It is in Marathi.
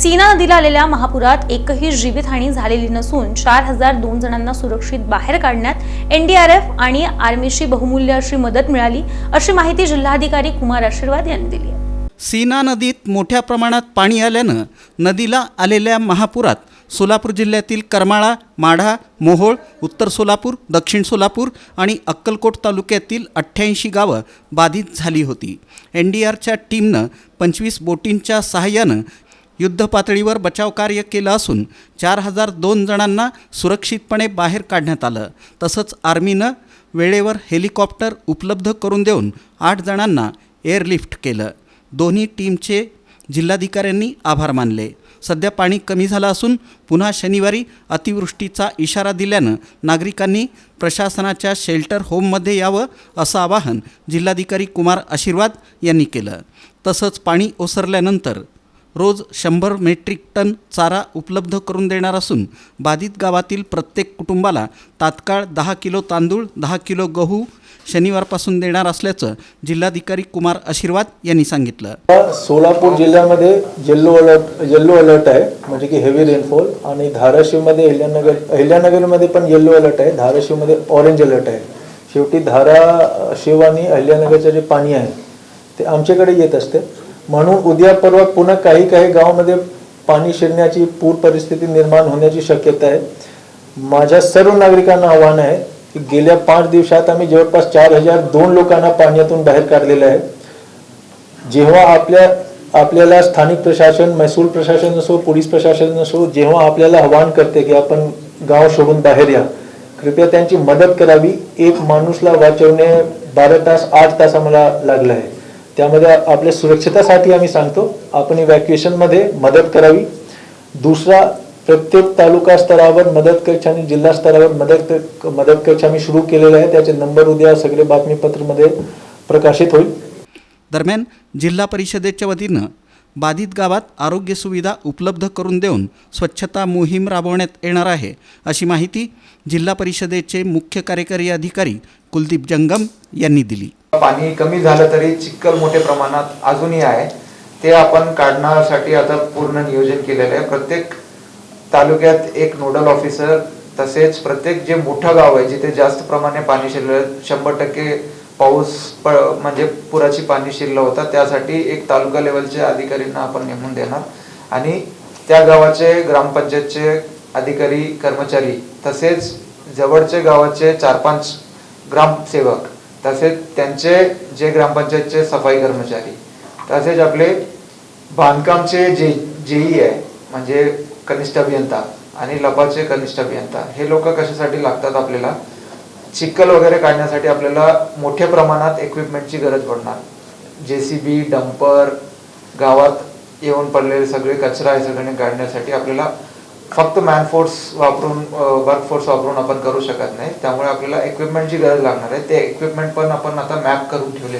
सीना नदीला आलेल्या महापुरात एकही जीवितहानी झालेली नसून चार हजार दोन जणांना सुरक्षित बाहेर काढण्यात एनडीआरएफ आणि आर्मीची बहुमूल्य अशी मदत मिळाली अशी माहिती जिल्हाधिकारी कुमार आशीर्वाद यांनी दिली सीना नदीत मोठ्या प्रमाणात पाणी आल्यानं नदीला आलेल्या महापुरात सोलापूर जिल्ह्यातील करमाळा माढा मोहोळ उत्तर सोलापूर दक्षिण सोलापूर आणि अक्कलकोट तालुक्यातील अठ्ठ्याऐंशी गावं बाधित झाली होती. एन डी आरच्या टीमनं पंचवीस बोटींच्या सहाय्यानं युद्धपातळीवर बचावकार्य केलं असून चार हजार दोन जणांना सुरक्षितपणे बाहेर काढण्यात आलं. तसंच आर्मीनं वेळेवर हेलिकॉप्टर उपलब्ध करून देऊन आठ जणांना एअरलिफ्ट केलं. दोन्ही टीमचे जिल्हाधिकाऱ्यांनी आभार मानले. सध्या पाणी कमी झालं असून पुन्हा शनिवारी अतिवृष्टीचा इशारा दिल्यानं नागरिकांनी प्रशासनाच्या शेल्टर होममध्ये यावं असं आवाहन जिल्हाधिकारी कुमार आशीर्वाद यांनी केलं. तसंच पाणी ओसरल्यानंतर रोज शंभर मेट्रिक टन चारा उपलब्ध करून देणार असून बाधित गावातील प्रत्येक कुटुंबाला तात्काळ दहा किलो तांदूळ दहा किलो गहू शनिवारपासून देणार असल्याचं जिल्हाधिकारी कुमार आशीर्वाद यांनी सांगितलं. सोलापूर जिल्ह्यामध्ये येल्लो अलर्ट येल्लो अलर्ट आहे म्हणजे की हेवी रेनफॉल आणि धाराशिवमध्ये अहिल्यानगर अहिल्यानगरमध्ये पण येल्लो अलर्ट आहे धाराशिवमध्ये ऑरेंज अलर्ट आहे. शेवटी धाराशिव आणि अहिल्यानगरचं जे पाणी आहे ते आमच्याकडे येत असते. म्हणून उद्या परवा पुन्हा काही काही गावामध्ये पाणी शिरण्याची पूर परिस्थिती निर्माण होण्याची शक्यता आहे. माझ्या सर्व नागरिकांना आव्हान आहे की गेल्या पाच दिवसात आम्ही जवळपास चार हजार दोन लोकांना पाण्यातून बाहेर काढलेलं आहे. जेव्हा आपल्या आपल्याला स्थानिक प्रशासन महसूल प्रशासन असो पोलीस प्रशासन असो जेव्हा आपल्याला आवाहन करते की आपण गाव सोडून बाहेर या कृपया त्यांची मदत करावी. एक माणूसला वाचवणे बारा तास आठ तास आम्हाला लागलं आहे. त्यामध्ये आपल्या सुरक्षितासाठी आम्ही सांगतो आपण इव्हॅक्युएशनमध्ये मदत करावी. दुसरा प्रत्येक तालुका स्तरावर मदत कक्ष आणि जिल्हा स्तरावर मदत मदत कक्ष आम्ही सुरू केलेले आहे त्याचे नंबर उद्या सगळे बातमीपत्रमध्ये प्रकाशित होईल. दरम्यान जिल्हा परिषदेच्या वतीनं बाधित गावात आरोग्य सुविधा उपलब्ध करून देऊन स्वच्छता मोहीम राबवण्यात येणार आहे अशी माहिती जिल्हा परिषदेचे मुख्य कार्यकारी अधिकारी कुलदीप जंगम यांनी दिली. पाणी कमी झालं तरी चिखल मोठ्या प्रमाणात अजूनही आहे. ते आपण काढण्यासाठी आता पूर्ण नियोजन केलेलं आहे. प्रत्येक तालुक्यात एक नोडल ऑफिसर तसेच प्रत्येक जे मोठं गाव आहे जिथे जास्त प्रमाणे पाणी शिरलं शंभर टक्के पाऊस म्हणजे पुराची पाणी शिरलं होता त्यासाठी एक तालुका लेवलच्या अधिकाऱ्यांना आपण नेमून देणार. आणि त्या गावाचे ग्रामपंचायतचे अधिकारी कर्मचारी तसेच जवळचे गावाचे चार पाच ग्रामसेवक तसेच त्यांचे जे ग्रामपंचायतचे सफाई कर्मचारी तसेच आपले बांधकामचे जे जेई आहे म्हणजे कनिष्ठ अभियंता आणि लपाचे कनिष्ठ अभियंता हे लोक कशासाठी लागतात आपल्याला? चिखल वगैरे काढण्यासाठी आपल्याला मोठ्या प्रमाणात इक्विपमेंटची गरज पडणार. जे सी बी डंपर गावात येऊन पडलेले सगळे कचरा हे सगळे काढण्यासाठी आपल्याला फक्त मॅनफोर्स वापरून वर्कफोर्स वापरून आपण करू शकत नाही. त्यामुळे आपल्याला इक्विपमेंटची गरज लागणार आहे. ते इक्विपमेंट पण आपण आता मॅप करून ठेवले